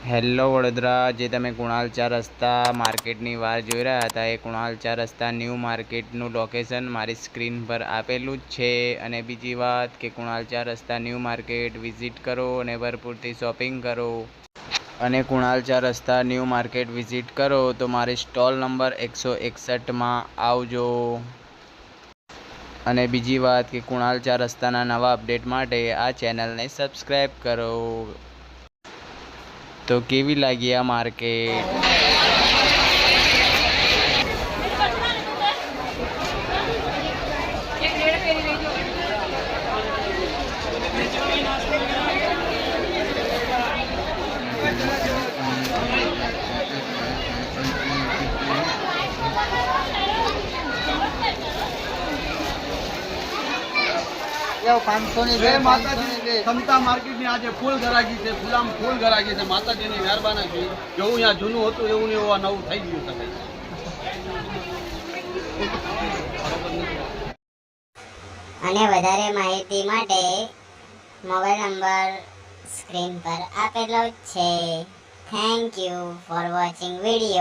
Hello Vadodara, જે તમે કુણાલ ચાર રસ્તા માર્કેટની વાર જોઈ રહ્યા હતા, એ કુણાલ ચાર રસ્તા ન્યૂ માર્કેટનું લોકેશન મારી સ્ક્રીન પર આપેલું જ છે. અને બીજી વાત કે કુણાલ ચાર રસ્તા ન્યૂ માર્કેટ વિઝિટ કરો અને ભરપૂરથી શોપિંગ કરો. અને કુણાલ ચાર રસ્તા ન્યૂ માર્કેટ વિઝિટ કરો તો મારી સ્ટોલ નંબર એકસો એકસઠમાં આવજો. અને બીજી વાત કે કુણાલ ચાર રસ્તાના નવા અપડેટ માટે આ ચેનલને સબસ્ક્રાઈબ કરો. તો કેવી લાગી આ માર્કેટ પાંચસો ની જય માતાજી ક્ષમતા માર્કેટની આજે ફૂલ ગરાગી છે ફૂલામ ફૂલ ગરાગી છે. માતાજીની મહેરબાની છે. જેવું અહીંયા જૂનું હતું એવું ને એવું નવું થઈ ગયું છે. અને વધારે માહિતી માટે મોબાઈલ નંબર સ્ક્રીન પર આપેલો છે. Thank you for watching video